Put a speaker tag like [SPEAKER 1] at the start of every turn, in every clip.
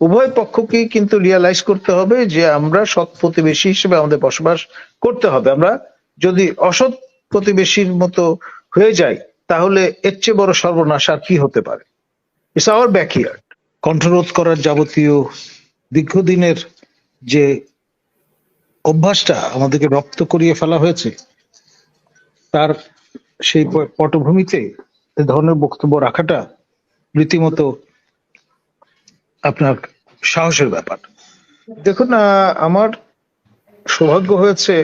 [SPEAKER 1] উভয় পক্ষকেই কিন্তু রিয়ালাইজ করতে হবে যে আমরা সৎ প্রতিবেশী হিসেবে আমাদের বসবাস করতে হবে। আমরা যদি অসৎ প্রতিবেশীর মতো হয়ে যাই, তাহলে এর চেয়ে বড় সর্বনাশ আর কি হতে পারে? ইটস আওয়ার ব্যাকইয়ার্ড কণ্ঠরোধ করার যাবতীয় দীর্ঘদিনের যে অভ্যাসটা আমাদেরকে রপ্ত করিয়ে ফেলা হয়েছে, তার সেই পটভূমিতে এ ধরনের বক্তব্য রাখাটা রীতিমতো আপনার সাহসের ব্যাপার। দেখুন আমার সৌভাগ্য হয়েছে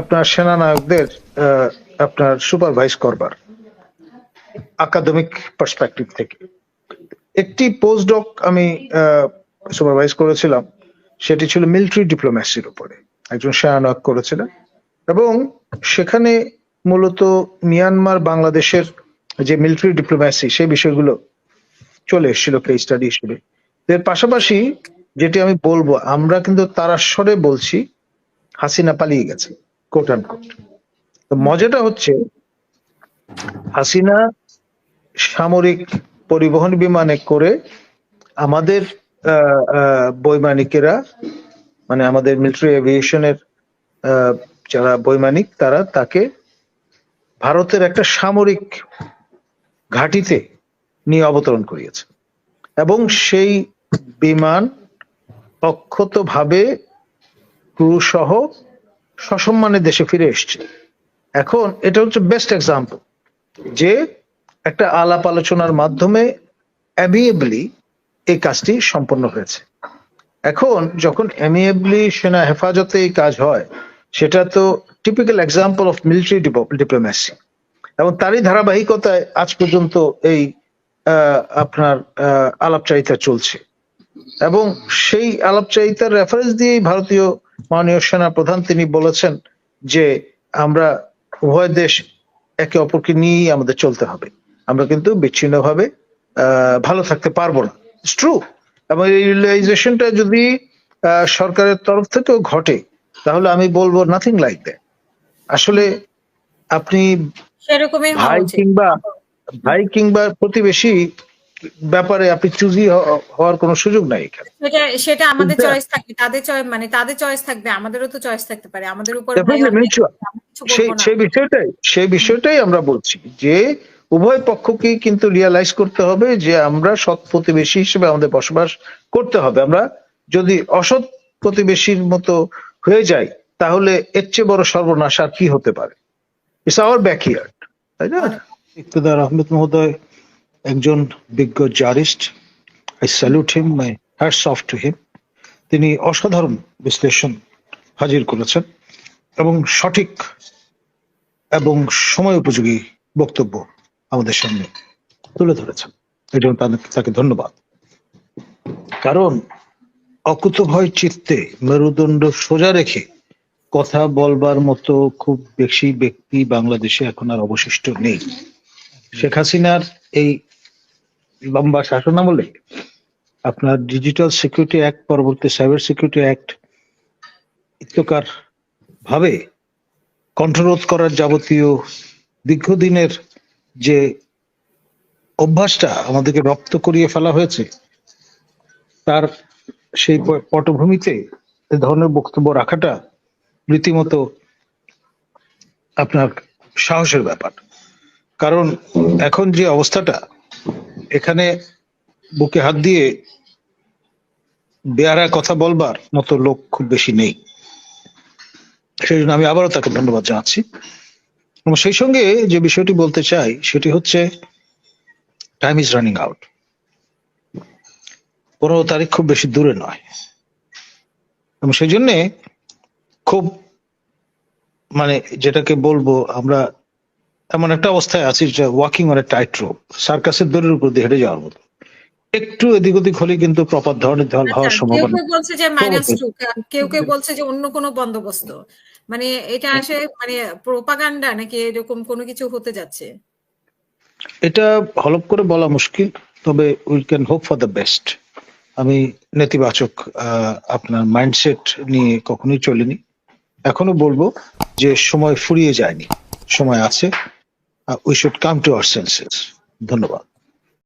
[SPEAKER 1] আপনার সেনানায়কদের আপনার সুপারভাইজ করবার একাডেমিক পার্সপেক্টিভ থেকে। একটি পোস্টডক আমি সুপারভাইজ করেছিলাম, সেটি ছিল মিলিটারি ডিপ্লোম্যাসির উপরে। একজন সেনানায়ক করেছিলেন। এবং সেখানে মূলত মিয়ানমার বাংলাদেশের যে মিলিটারি ডিপ্লোম্যাসি সেই বিষয়গুলো চলে এসেছিল কেস স্টাডি হিসেবে। এর পাশাপাশি যেটি আমি বলব, আমরা কিন্তু তারাস্বরে বলছি, হাসিনা পালিয়ে গেছে কোট অ্যান্ড কোট তো মজাটা হচ্ছে, হাসিনা সামরিক পরিবহন বিমানে করে আমাদের বৈমানিকেরা মানে আমাদের মিলিটারি এভিয়েশনের যারা বৈমানিক, তারা তাকে ভারতের একটা সামরিক ঘাঁটিতে নিয়ে অবতরণ করিয়েছে। এবং সেই বিমান অক্ষতভাবে ক্রু সহ সসম্মানে দেশে ফিরে এসছে। এখন এটা হচ্ছে বেস্ট এক্সাম্পল যে একটা আলাপ আলোচনার মাধ্যমে অ্যামিয়েবলি এই কাজটি সম্পন্ন হয়েছে। এখন যখন অ্যামিয়েবলি সেনা হেফাজতে এই কাজ হয়, সেটা তো typical example of military diplomacy এবং তারই ধারাবাহিকতায় আজ পর্যন্ত এই আপনার আলাপচারিতা চলছে। এবং সেই আলাপচারিতার রেফারেন্স দিয়েই ভারতীয় মাননীয় সেনা প্রধান তিনি বলেছেন যে আমরা উভয় দেশ একে অপরকে নিয়েই আমাদের চলতে হবে। আমরা কিন্তু বিচ্ছিন্নভাবে আহ, ভালো থাকতে পারব না। ট্রু এবং এই রিয়েলাইজেশনটা যদি আহ, সরকারের তরফ থেকেও ঘটে তাহলে আমি বলব নাথিং লাইক দ্যাট আসলে আপনি ভাই কিংবা ভাই কিংবা প্রতিবেশী ব্যাপারে আপনি চুজি হওয়ার কোনো সুযোগ নাই এখানে।
[SPEAKER 2] সেটা সেটা আমাদের চয়েস থাকবে তাদের চয়েস মানে তাদের চয়েস থাকবে আমাদেরও তো চয়েস থাকতে পারে আমাদের উপর
[SPEAKER 1] সেই সেই বিষয়টাই সেই বিষয়টাই আমরা বলছি যে উভয় পক্ষকেই কিন্তু রিয়ালাইজ করতে হবে যে আমরা সৎ প্রতিবেশী হিসেবে আমাদের বসবাস করতে হবে। আমরা যদি অসৎ প্রতিবেশীর মতো হয়ে যাই তাহলে এর চেয়ে বড় সর্বনাশ আর কি হতে পারে? ইটস আওয়ার ব্যাকইয়ার্ড তাই না? ইকতদার আহমেদ মহোদয় একজন বিজ্ঞ jurist. I salute him my hats off to him তিনি অসাধারণ বিশ্লেষণ হাজির করেছেন এবং সঠিক এবং সময় উপযোগী বক্তব্য আমাদের সামনে তুলে ধরেছেন। এই জন্য তাকে ধন্যবাদ। কারণ অকুতভয় চিত্তে মেরুদণ্ড সোজা রেখে কথা বলবার মতো খুব বেশি ব্যক্তি বাংলাদেশে এখন আর অবশিষ্ট নেই। শেখ হাসিনার এই লম্বা শাসনামলে আপনার ডিজিটাল সিকিউরিটি অ্যাক্ট পরবর্তী সাইবার সিকিউরিটি অ্যাক্ট ইত্যকার ভাবে কণ্ঠরোধ করার যাবতীয় দীর্ঘদিনের যে অভ্যাসটা আমাদেরকে রপ্ত করিয়ে ফেলা হয়েছে, তার সেই পটভূমিতে এ ধরনের বক্তব্য রাখাটা রীতিমতো আপনার সাহসের ব্যাপার। কারণ এখন যে অবস্থাটা এখানে বুকে হাত দিয়ে বেয়ারা কথা বলবার মতো লোক খুব বেশি নেই। সেই জন্য আমি আবারও তাকে ধন্যবাদ জানাচ্ছি। এবং সেই সঙ্গে যে বিষয়টি বলতে চাই, সেটি হচ্ছে টাইম ইজ রানিং আউট পনেরো তারিখ খুব বেশি দূরে নয়। এবং সেই জন্যে খুব মানে যেটাকে বলব আমরা এমন একটা অবস্থায় আছি যে walking on a tight rope সার্কাসের দড়ির উপর দিয়ে হেঁটে যাওয়ার মতো। একটু এদিক ওদিক হলে কিন্তু প্রপার ধরনের ঢল হওয়ার
[SPEAKER 2] আচ্ছা, কেউ
[SPEAKER 1] সম্ভাবনা
[SPEAKER 2] কেউ বলছে যে মাইনাস টু কেউ কেউ বলছে যে অন্য কোনো বন্দোবস্ত। মানে এটা আসে মানে প্রোপাগান্ডা নাকি এরকম কোনো কিছু হতে যাচ্ছে?
[SPEAKER 1] এটা হলপ করে বলা মুশকিল তবে we can hope for the best আমি নেতিবাচক আপনার মাইন্ডসেট নিয়ে কখনোই চলিনি। এখনও বলব যে সময় ফুরিয়ে যায়নি। সময় আছে we should come to our senses ধন্যবাদ